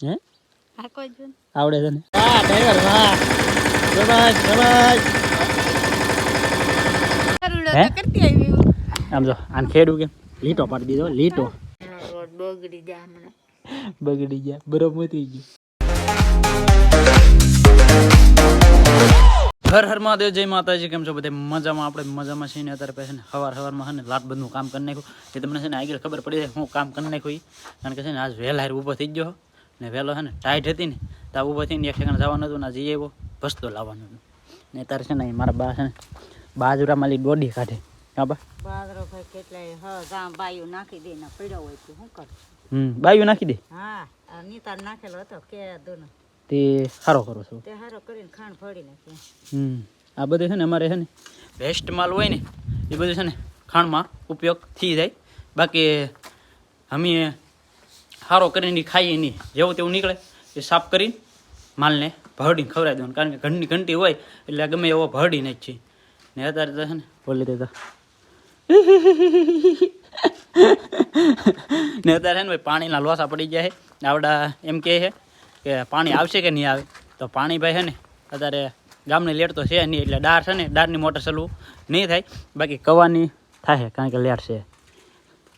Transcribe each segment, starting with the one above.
હે? આવડે છે ને. હા ડ્રાઈવર વાહ શાબાશ શાબાશ કરુડો હે? તો કરતી આવી આમ જો આને ખેડું કેમ? લીટો પાડી દીધો લીટો. બગડી જાય બગડી ગયા બરફ મતી ગયું. હર હર મહાદેવ જય માતાજી કેમ છો બધે? મજામાં આપણે મજામાં છીએ ને અત્યારે પછી ને હવાર હવારમાં છે ને લાટ બધું કામ કરી નાખ્યું. એ તમને છે ને આગળ ખબર પડી જાય હું કામ કરી નાખ્યું. કારણ કે છે ને આજ વહેલા ઊભો થઈ ગયો ને વહેલો છે ને ટાઈટ હતી ને ત્યાં ઊભો થઈને એક ઠેકાણે જવાનું હતું ને જઈ આવ્યો ભસતો લાવવાનું હતું. ને અત્યારે છે ને મારા બા છે ને બાજુરા માલી દોડી કાઢે. હા બા? બાજરો ભાઈ કેટલાય હ બાયું નાખી દે ને પડ્યો હોય તો શું કર હમ બાયું નાખી દે? હા નીતાર નાખેલો હતો કે દોનો. તે સારો કરો છો. તે હારો કરીને ખાંડ ફોડી નાખી હમ. આ બધું છે ને અમારે છે ને વેસ્ટ માલ હોય ને એ બધું છે ને ખાંડમાં ઉપયોગ થઈ જાય. બાકી અમે સારો કરીને ખાઈએ નહીં. જેવું તેવું નીકળે એ સાફ કરીને માલને ભરડીને ખવડાવી દેવાનું. કારણ કે ઘરની ઘંટી હોય એટલે ગમે એવો ભરડીને જ છે ને અત્યારે તો છે ને બોલી દેતા ને અત્યારે છે ને ભાઈ પાણીના લોસા પડી જાય છે. આવડા એમ કહે છે કે પાણી આવશે કે નહીં આવે? તો પાણી ભાઈ છે ને, અત્યારે ગામની લેટ તો છે નહીં, એટલે ડાર છે ને, ડારની મોટર ચાલવું નહીં થાય. બાકી કવાની થાય કારણ કે લેટ છે.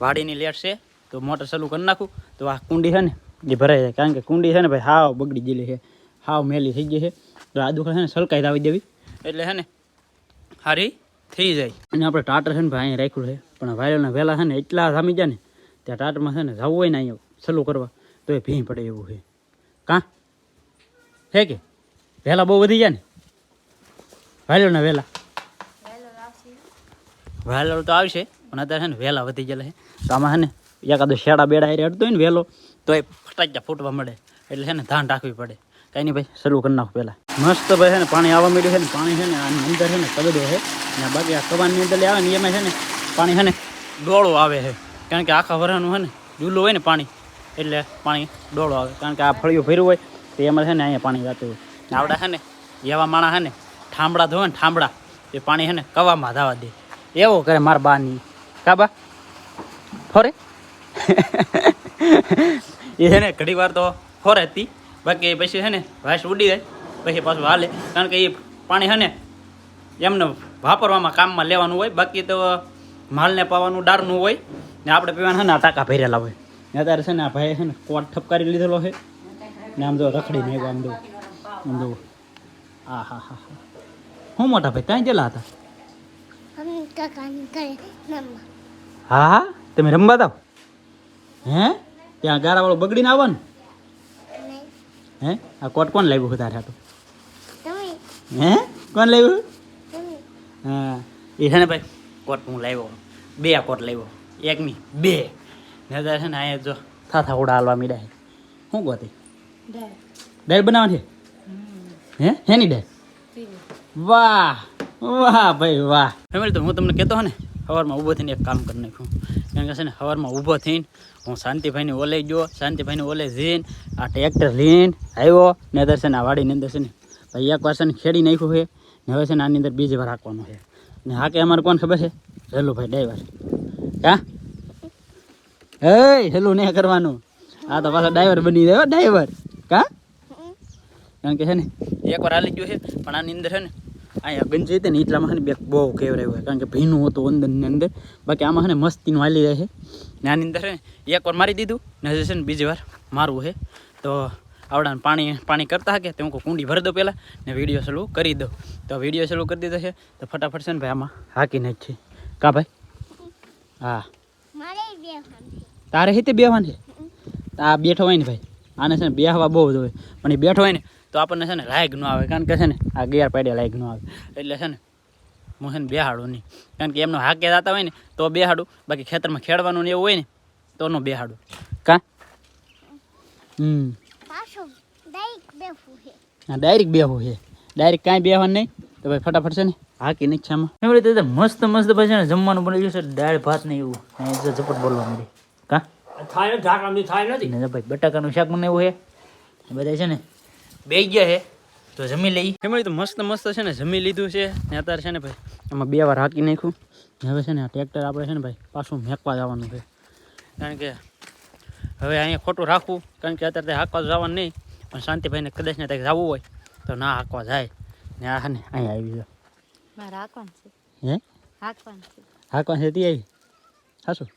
વાડીની લેટ છે, તો મોટર ચાલુ કરી નાખું. તો આ કુંડી છે ને, એ ભરાઈ જાય. કારણ કે કુંડી છે ને ભાઈ, હાવ બગડી ગયેલી છે. હાવ મેલી થઈ ગઈ છે. તો આ દુકાન છે ને સલકાઈ આવી દેવી. એટલે છે ને, હારી થઈ જાય. અને આપણે ટાટર છે ને ભાઈ અહીંયા રાખ્યું છે. પણ વાયરના વહેલા છે ને, એટલા જામી જાય ને, ત્યાં ટાટરમાં છે ને, જવું હોય ને અહીંયા સલું કરવા. તો એ ભીં પડે એવું છે. કાં? છે કે? વહેલા બહુ વધી ગયા ને? વહેલો ને વહેલા વહેલો તો આવશે, પણ અત્યારે છે ને વહેલા વધી ગયેલા છે. તો આમાં છે ને એકાદો શેડા બેડા એ અડતો હોય ને વહેલો તો એ ફટાક્યા ફૂટવા મળે એટલે છે ને ધ્યાન રાખવી પડે. કાંઈ નહીં ભાઈ, શરૂ કરી નાખું પહેલાં. મસ્ત ભાઈ છે ને પાણી આવવા મળ્યું છે ને, પાણી છે ને આની અંદર છે ને કદડો છે. ને બાકી આ કબાનની અંદર આવે ને એમાં છે ને પાણી છે ને ડોળો આવે છે. કારણ કે આખા વરાનું છે ને ડૂલો હોય ને પાણી. એટલે પાણી ડોળો આવે. કારણ કે આ ફળિયું ભર્યું હોય, તો એમાં છે ને અહીંયા પાણી જતું હોય. આવડા છે ને એવા માણા છે ને, ઠામડા ધોવે ને ઠામડા, એ પાણી છે ને કવામાં ધાવા દે. એવો કરે મારા બાની. કાબા ફોરે? એ છે ને ઘણી વાર તો ફોરે હતી. બાકી પછી છે ને વાસ ઉડી જાય, પછી પાછું હાલે. કારણ કે એ પાણી છે ને એમને વાપરવામાં કામમાં લેવાનું હોય. બાકી તો માલને પાવાનું ડારનું હોય. ને આપણે પીવાના ટાંકા ભરેલા હોય. ને અત્યારે છે ને આ ભાઈ છે ને કોટ ઠપકારી લીધેલો છે. ને આમ જો રખડી આવ્યો આમ જો. આમ જો. આ હા હા હા. હું મોટા ભાઈ ત્યાં ગયેલા હતા? હા હા. તમે રમવા દાવ હે? ત્યાં ગારાવાળો બગડીને આવવાનું હે? આ કોટ કોણ લાવ્યું હતું તારે હાટું હે? કોણ લાવ્યું હા. એ છે ને ભાઈ કોટ હું લાવ્યો. બે કોટ લાવ્યો. એકમી બે. ને અત્યારે છે ને અહીંયા જો થાથા ઉડા હાલવા મીડા શું ગોતી? દાળ. બનાવવાની છે? હે? હેની દાળ? વાહ વાહ ભાઈ વાહ. ફેમિલી તો હું તમને કહેતો હો ને સવારમાં ઊભો થઈને એક કામ કરી નાખ્યું કારણ કે છે ને સવારમાં ઊભો થઈને હું શાંતિભાઈને ઓલે ગયો શાંતિભાઈને ઓલે જઈને આ ટ્રેક્ટર લઈને આવ્યો ને અંદર છે ને આ વાડીની અંદર છે ને ભાઈ એક વાર છે ને ખેડી નાખ્યું છે ને હવે છે ને આની અંદર બીજી વાર હાંકવાનું છે. ને હાકે અમારે કોણ ખબર છે? હેલો ભાઈ ડ્રાઈવર. કા? હે હેલું નહીં કરવાનું. આ તો પાછો ડ્રાઈવર બની ગયો ડ્રાઈવર કા? કારણ કે છે ને એક વાર હાલી ગયું છે, પણ આની અંદર છે ને, અહીંયા ગંજ હતી ને, એટલામાં છે ને બે બહુ કેવરાયું હોય, કારણ કે ભીનું હતું અંદરની અંદર. બાકી આમાં છે ને મસ્તીનું હાલી જાય છે. ને આની અંદર છે ને, એકવાર મારી દીધું, ને હજી છે ને બીજી વાર મારવું છે. તો આવડાને પાણી પાણી કરતા કે તે હું કુંડી ભરી દો પહેલાં, ને વીડિયો ચાલુ કરી દઉં. તો વીડિયો ચાલુ કરી દીધો છે, તો ફટાફટ છે ને ભાઈ આમાં હાકી નાખ છે. કા ભાઈ? હા. તારે હિતે બેહવાનું છે? આ બેઠો હોય ને ભાઈ. આને છે ને બેહવા બહુ જ હોય. પણ એ બેઠો હોય ને તો આપણને છે ને લાયક ન આવે. કારણ કે છે ને આ ગેર પાડે લાયક ન આવે. એટલે છે ને હું છે ને બેહાડું નહીં. કારણ કે એમનો હાકે જતા હોય ને તો બેહાડું. બાકી ખેતરમાં ખેડવાનું ને એવું હોય ને તો નો બેહાડું. કા? હમ. હા ડાયરેક્ટ બેહવું છે. ડાયરેક્ટ કાંઈ બેહવાનું નહીં. તો ભાઈ ફટાફટ છે ને હાકી નહીં છે એવી રીતે મસ્ત મસ્ત ભાઈ છે ને જમવાનું બની ગયું છે. દાળ ભાત ને એવું. અહીં ઝપટ બોલવા મળી થાય ને થાય નથી. ને ભાઈ બટાકાનું શાક બનાવ્યું છે. બધા છે ને બે ગયા છે. તો જમી લઈ. એમાં તો મસ્ત મસ્ત છે ને જમી લીધું છે. ને અત્યારે છે ને ભાઈ એમાં બે વાર હાકી નાખ્યું. ને હવે છે ને આ ટ્રેક્ટર આપણે છે ને ભાઈ પાછું મેકવા જવાનું છે. કારણ કે હવે અહીંયા ખોટું રાખવું કારણ કે અત્યારે હાકવા જવાનું નહીં. પણ શાંતિભાઈને કદાચ ને ત્યાં જવું હોય તો ના હાંકવા જાય. ને આ ને અહીંયા આવી જાઓ હાકવાનું છે. હે? હાંકવાનું છે. હાંકવા છે તે આવી. હાશું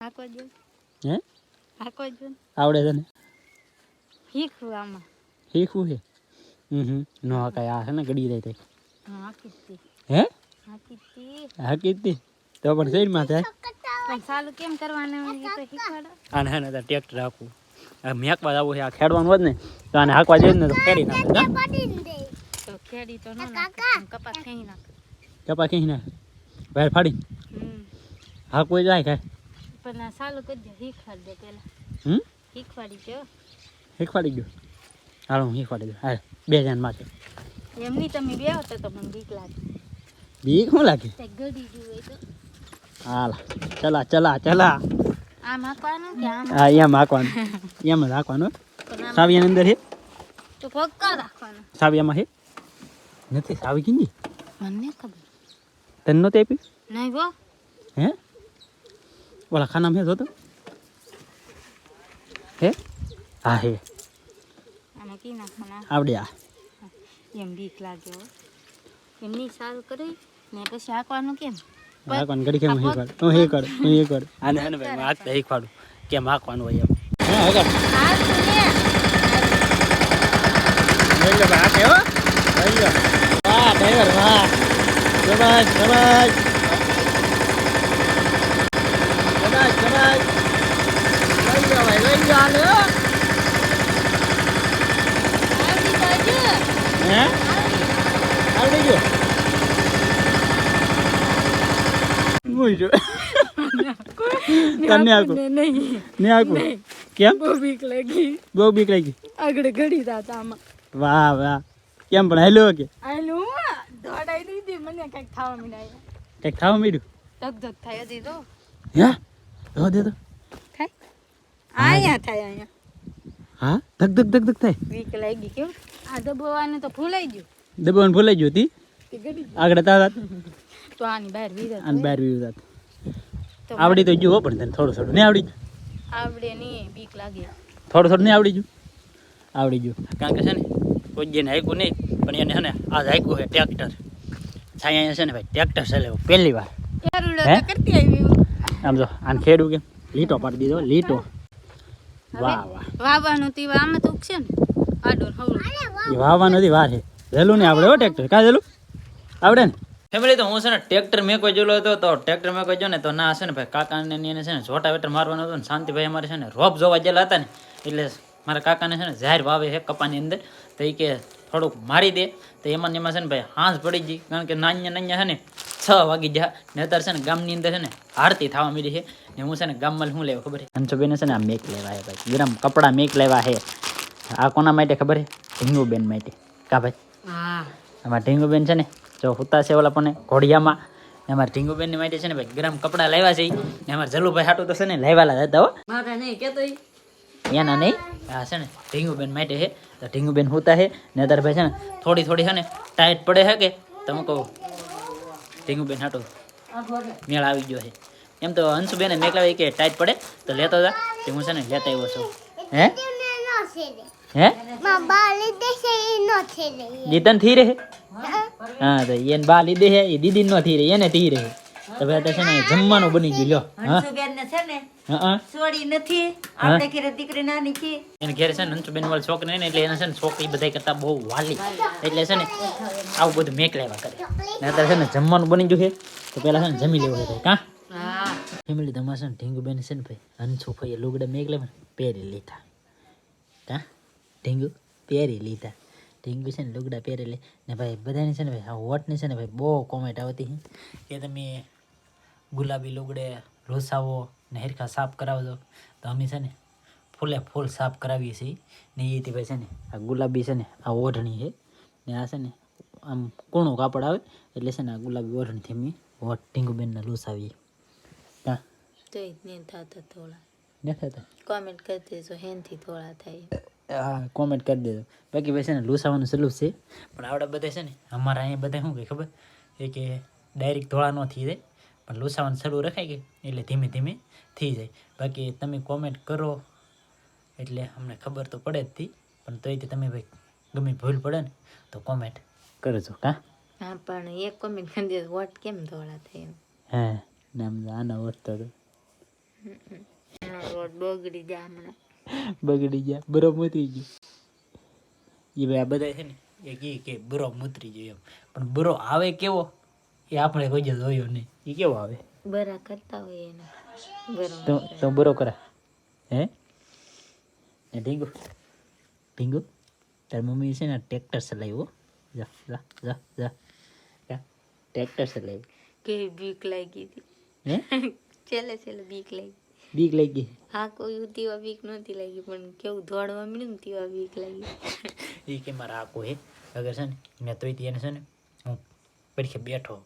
હાકવા જો હે? હાંકવા આવડે છે ને? શીખવું આમાં. શીખવું છે? હમ ન હાંકાય. આ છે ને ગડી જાય થઈ હા, હાંકી જ તી. પણ શેરમાં થાય? પણ સાલું કેમ કરવાનું તો શીખવાડો. આને હે ને ટ્રેક્ટર રાખવું આ મેકવા આવું છે. આ ખેડવાનું હોત ને તો આને હાકવા જઈએ ને તો ખેડી નાખે. તો ખેડી તો ન કપાસ નાખે. કપા ક્યાંય નાખે. ભાઈ ફાડી. હમ. જાય કાંઈ પણ આ સાલું દે શીખવાડી દે પેલા. હમ? શીખવાડી દો શીખવાડી ગયો હાલો હું શીખવાડી દઉં. હાલ બે જણ માટે એમની તમે બે આવતો તો મને બીક લાગે. બીક શું લાગે? તો હાલ ચલા ચલા ચલા. આમ હાંકવાનું કે આમ હા એમ હાંકવાનું એમ જ હાંકવાનું સાવિયાની અંદર છે તો પક્કા રાખવાનું. સાવિયામાં હે? નથી સાવી કીધી મને ખબર. તને નહોતી આપી? નહીં હે? ઓલા ખાનામાં હે જોતો? હે? હા હે. આને કી નાખવાના? આવડે આ એમ બીક લાગે હો. એમની સારું કરી. ને પછી હાંકવાનું કેમ? હાંકવાનું ઘડી કેમ શીખવાડ હું હું કર આને હે ભાઈ હું હાંકતા શીખવાડું કેમ હાંકવાનું હોય એમ? હા હાલ તું ને ભાઈ હો. વાહ ડ્રાઈવર વાહ. શાબાશ શાબાશ giờ લઈ lên ra nữa હાલે હો આવડી બાજુ હે આવડી ગયો હું જો તને આખું ને આકુ કેમ? બહુ બીક લાગી. બહુ બીક લાગી? આગળ ઘડી દાતા આમાં. વાહ વાહ. કેમ પણ હેલો કે? હેલો દોડાઈ દીધી. મને કંઈક ખાવા મીડાય કંઈક ખાવા મીડું ધક ધક થાય દીધો તો. હે દે તો થાય? અહીંયા થાય અહીંયા. હા? ધક ધક ધક ધક થાય. વીક લાગી કેવું આ દબાવવાનું તો ભૂલાઈ ગયું. દબાવવાનું ભૂલાઈ ગયું હતી. આગળ તારા તો આની બહાર વીર અને બહાર તો આવડી તો જુઓ પણ તને થોડું થોડું નહીં આવડી આવડે નહીં બીક લાગે. થોડું થોડું નહીં આવડી ગયું? આવડી ગયું. કારણ કે છે ને કોઈ જેને હાઈકું નહીં પણ એને છે ને આ હાઈકું છે ટ્રેક્ટર. છાયા છે ને ભાઈ ટ્રેક્ટર ચલાવ્યું પહેલી વાર. હે? કરતી આવી. આમ જો આને ખેડું કેમ? લીટો પાડી દીધો લીટો. વાહ વાહ. વાવવાનું તી આમાં તો છે ને? આડો ને એ વાવવા નથી વાર. છે આપણે હો ટ્રેક્ટર. કા ઝેલું આવડે ને? ફેમિલી તો હું છે ને ટ્રેક્ટર મેં કોઈ જોયેલો હતો તો ટ્રેક્ટર મેં કોઈ જો ને તો ના છે ને ભાઈ કાકાને એને છે ને જોટા વેટર મારવાનો હતો ને શાંતિભાઈ અમારે છે ને રોપ જોવા ગયેલા હતા ને એટલે મારા કાકાને છે ને ઝાર વાવે છે કપાની અંદર તો એ કે થોડુંક મારી દે. તો એમાં એમાં છે ને ભાઈ હાંસ પડી ગઈ. કારણ કે નાન્ય નાન્ય છે ને છ વાગી જા ને અત્યારે છે ને ગામની અંદર છે ને આરતી થવા મળી છે. ને હું છે ને ગામમાં શું લેવા ખબર છે? અંશુબેન છે ને આ મેક લેવા છે ભાઈ. ગરમ કપડાં મેક લેવા છે. આ કોના માટે ખબર છે? ઢીંગુબેન માટે. કા ભાઈ? હા. અમારા ઢીંગુબેન છે ને જો હુતા છે ઓલા પણ ઘોડિયામાં. ને અમારા ઢીંગુબેન માટે છે ને ભાઈ ગરમ કપડાં લાવ્યા છે. ને અમારા જલુભાઈ હાટું તો છે ને લાવ્યા હતા હો. મારે નહીં કેતો. એના નહીં. હા છે ને ઢીંગુબેન માટે છે. તો ઢીંગુબેન હોતા છે. ને અત્યારે ભાઈ છે ને થોડી થોડી છે ને ટાઈટ પડે છે કે તમે કહો ઢીંગુબેન હાટો મેળ આવી ગયો છે. એમ તો અંશુબેને મેં કહેવાય કે ટાઈટ પડે તો લેતો હતા તે હું છે ને લેતા આવ્યો છું. હે? હે? જીતનથી રહે? હા. તો એને બા લીધે છે. એ દીદી નો થી રહે એને થી રહે. તો ભાઈ તો છે ને જમવાનું બની ગયું લ્યો હંસુબેન ને છે ને સોડી નથી આપણે ઘરે દીકરી નાની છે એને ઘરે છે ને અંશુબેન વાળી છોકરી ને એટલે એને છે ને છોકરી બધા કરતા બહુ વાલી એટલે છે ને આવું બધું મેક લેવા કરે ને અત્યારે છે ને જમવાનું બની ગયું છે તો પેલા છે ને જમી લેવું છે કા ફેમિલી તમારે છે ને ઢીંગુ બેન છે ને ભાઈ હંસુ ભાઈ લુગડા મેક લેવા પહેરી લીધા કા ઢીંગુ પહેરી લીધા ઢીંગુ છે ને લુગડા પહેરી લે ને ભાઈ બધાની છે ને ભાઈ આ વોટની છે ને ભાઈ બહુ કોમેન્ટ આવતી કે તમે ગુલાબી લુગડે રોસાવો ને હેરખા સાફ કરાવજો તો અમે છે ને ફૂલે ફૂલ સાફ કરાવીએ છીએ. ને એથી ભાઈ છે ને આ ગુલાબી છે ને આ ઓઢણી છે. ને આ છે ને આમ કૂણું કાપડ આવે એટલે છે ને આ ગુલાબી ઓઢણીથી અમે વોટ ઢીંગુબેનને લૂસાવીએ. નથી કોમેન્ટ કરી દેજો હેનથી થોડા થાય. હા કોમેન્ટ કરી દેજો. બાકી ભાઈ છે ને લૂસાવાનું સલું છે. પણ આવડે બધા છે ને અમારા અહીંયા બધા શું કહે ખબર? એ કે ડાયરેક્ટ ધોળા ન થઈ જાય. પણ લૂસાવાનું શરૂ રખાઈ ગઈ એટલે ધીમે ધીમે થઈ જાય. બાકી તમે કોમેન્ટ કરો. એટલે અમને ખબર તો પડે જ હતી. પણ તોય તે તમે ભાઈ ગમે ભૂલ પડે ને તો કોમેન્ટ કરજો કા? હા પણ એક કોમેન્ટ કરી દે વોટ કેમ ધોળા થાય એમ? હા નામ આનો વોટ તો બગડી ગયા હમણાં. બગડી ગયા બરો ઉતરી ગયો. એ ભાઈ આ બધા છે ને એ કહે કે બુરો મૂતરી ગયો એમ. પણ બરો આવે કેવો એ આપણે કોઈ જ જોયો નહીં. એ કેવો આવે? બરા કરતા હોય એને. તો તો બરો કરા. હે? ને ઢીંગુ. ઢીંગુ. તાર મમ્મી છે ને ટ્રેક્ટર ચલાવ્યો જા જા જા જા. જા. ટ્રેક્ટર ચલાવ્યું કેવી બીક લાગી હતી. હે? છેલ્લે છેલ્લે બીક લાગી. બીક લાગી? ગઈ હા કોઈ તેવા બીક નહોતી લાગી પણ કેવું દોડવા મળ્યું ને તેવા બીક લાગી. એ કે મારા આખું હે. અગર છે ને મેં તોય તેને છે ને હું પરીખે બેઠો હું.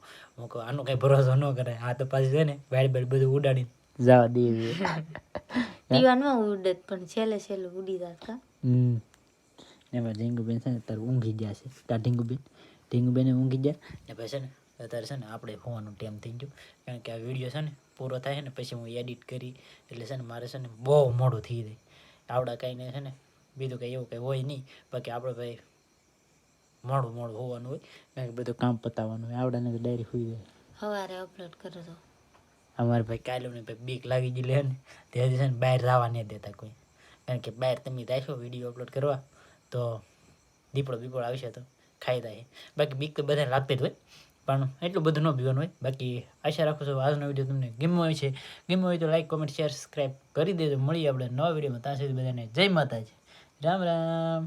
કહું આનો કઈ ભરોસો ન કરે આ તો પાછી છે ને વાડ બાડ બધું ઉડાડી જવા દે દીવા ઉડત પણ છેલ્લે છેલ્લે ઉડી જાત હમ. એમાં ઢીંગુબેન છે ને તારે ઊંઘી ગયા છે. તાર ઢીંગુબેન ઢીંગુબેન ઊંઘી ગયા? ને પછી છે ને અત્યારે છે ને આપણે હોવાનું ટાઈમ થઈ ગયું. કારણ કે આ વીડિયો છે ને પૂરો થાય ને પછી હું એડિટ કરી એટલે છે ને મારે છે ને બહુ મોડું થઈ જાય. આવડા કાંઈ છે ને બીજું કંઈ એવું કંઈ હોય નહીં. બાકી આપણે ભાઈ મોડું મોડું હોવાનું હોય કારણ કે બધું કામ પતાવવાનું હોય આવડાને તો ડાયરી હોઈ જાય. સવારે અપલોડ કરો તો. અમારે ભાઈ કાલે ને ભાઈ બીક લાગી ગઈ લે ને તે દિવસે છે ને બહાર રાવા નહીં દેતા કોઈ. કારણ કે બહાર તમે જાશો વીડિયો અપલોડ કરવા તો દીપડો બીપડો આવશે તો ખાઈ જાય. બાકી બીક તો બધાને લાગતી જ હોય પણ એટલું બધું ન પીવાનું હોય. બાકી આશા રાખું છું આજનો વીડિયો તમને ગમ્યો હોય છે. ગમ્યો હોય તો લાઈક કોમેન્ટ શેર સબસ્ક્રાઈબ કરી દેજો. મળીએ આપણે નવા વિડીયોમાં. ત્યાં સુધી બધાને જય માતાજી. રામ રામ.